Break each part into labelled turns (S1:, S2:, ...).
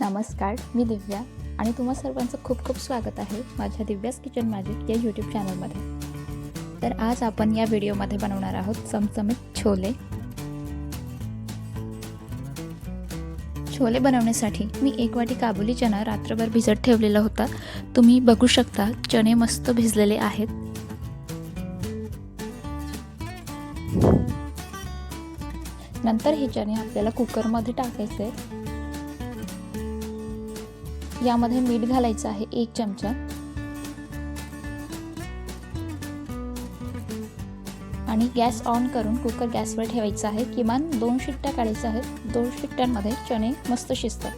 S1: नमस्कार मी दिव्या आणि तुम्हा सर्वांचं खूप खूप स्वागत आहे माझ्या दिव्यास किचन मॅजिक या यूट्यूब चॅनलमध्ये तर आज आपण या व्हिडिओमध्ये बनवणार आहोत चमचमीत छोले. छोले बनवण्यासाठी मी एक वाटी काबुली चणा रात्रभर भिजत ठेवलेला होता. तुम्ही बघू शकता चणे मस्त भिजलेले आहेत. नंतर हे चणे आपल्याला कुकरमध्ये टाकायचे. यामध्ये मीठ घालायचं आहे एक चमचा. आणि गॅस ऑन करून कुकर गॅसवर ठेवायचा आहे. किमान दोन शिट्ट्या काढायच्या आहेत दोन शिट्ट्यांमध्ये चणे मस्त शिजतात.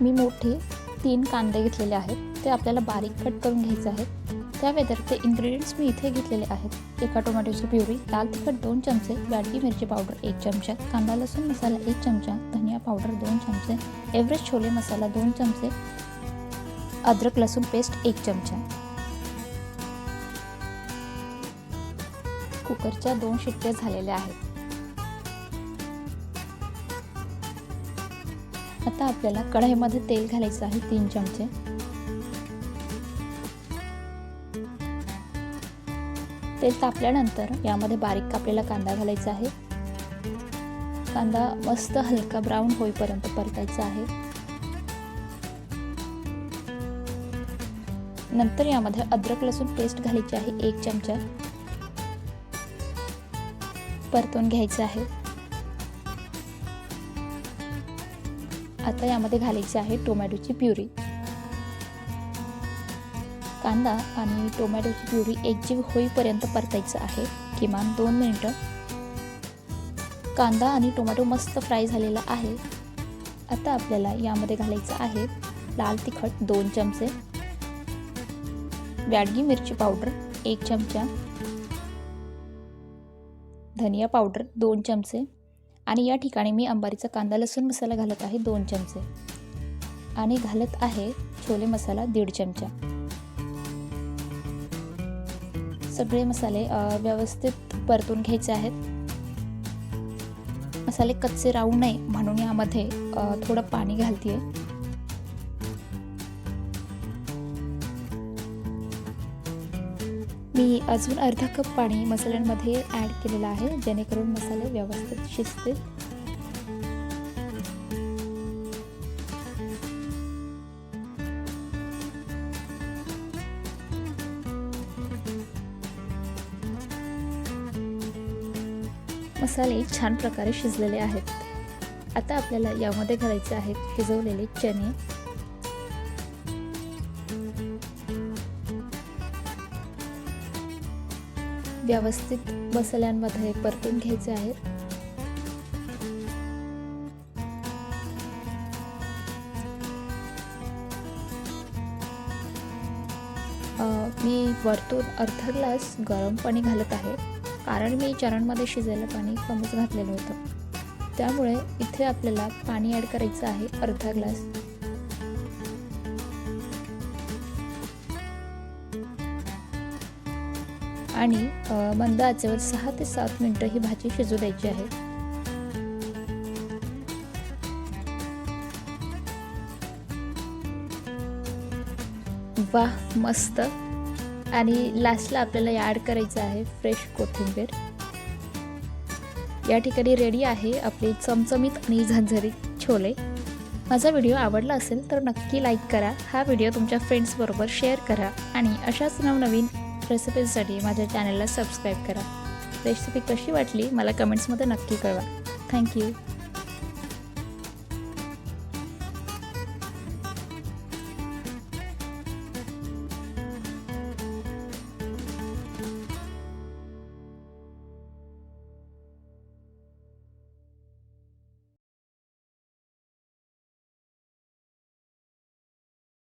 S1: मी मोठे तीन कांदे घेतलेले आहेत. ते आपल्याला बारीक कट करून घ्यायचे आहेत. त्या व्यतिरिक्त इन्ग्रेडियंट्स मी इथे घेतलेले आहेत. एका टोमॅटोची प्युरी लाल तिखट दोन चमचे बॅडगी मिरची पावडर एक चमचा कांदा लसूण मसाला एक चमचा धनिया पावडर दोन चमचे एव्हरेस्ट छोले मसाला दोन चमचे अद्रक लसूण पेस्ट एक चमचा. कुकरच्या दोन शिट्ट्या झालेल्या आहेत. आता आपल्याला कढईमध्ये तेल घालायचं आहे तीन चमचे. तेल तापल्यानंतर यामध्ये बारीक कापलेला कांदा घालायचा आहे. कांदा मस्त हलका ब्राऊन होईपर्यंत परतायचा आहे. नंतर यामध्ये अद्रक लसूण पेस्ट घालायची आहे एक चमचा. परतून घ्यायचं आहे. आता यामध्ये घालायची आहे टोमॅटोची प्युरी. कांदा आणि टोमॅटोची प्युरी एकजीव होईपर्यंत परतायचं आहे. किमान दोन मिनटं. कांदा आणि टोमॅटो मस्त फ्राय झालेला आहे. आता आपल्याला यामध्ये घालायचं आहे लाल तिखट दोन चमचे. बॅडगी मिरची पावडर एक चमचा. धनिया पावडर दोन चमचे. आणि या ठिकाणी मी अंबारीचा कांदा लसूण मसाला घालत आहे दोन चमचे. आणि घालत आहे छोले मसाला दीड चमचा. सगळे मसाले व्यवस्थित परतून घ्यायचे आहेत. मसाले कच्चे राहू नये म्हणून यामध्ये थोडं पाणी घालते मी अजून अर्धा कप पाणी मसाल्यांमध्ये ॲड केलेलं आहे जेणेकरून मसाले व्यवस्थित शिजतील. मसाले छान प्रकारे शिजलेले आहेत. आता आपल्याला यामध्ये घालायचे आहेत शिजवलेले चणे. व्यवस्थित मसाल्यांमध्ये परतून घ्यायचे आहेत. मी वरतून अर्धा ग्लास गरम पाणी घालत आहे. कारण मी चरणमध्ये शिजायला पाणी कमीच घातलेलं होतं. त्यामुळे इथे आपल्याला पाणी ॲड करायचं आहे अर्धा ग्लास. आणि मंद आचेवर सहा ते सात मिनटं ही भाजी शिजू द्यायची आहे. वाह मस्त! आणि लास्टला आपल्याला ॲड करायचं आहे फ्रेश कोथिंबीर. या ठिकाणी रेडी आहे आपले चमचमीत आणि झंझरीत छोले. माझा व्हिडिओ आवडला असेल तर नक्की लाईक करा. हा व्हिडिओ तुमच्या फ्रेंड्सबरोबर शेअर करा आणि अशाच नवनवीन रेसिपीजसाठी माझ्या चॅनलला सबस्क्राईब करा. रेसिपी कशी वाटली मला कमेंट्समध्ये नक्की कळवा. थँक्यू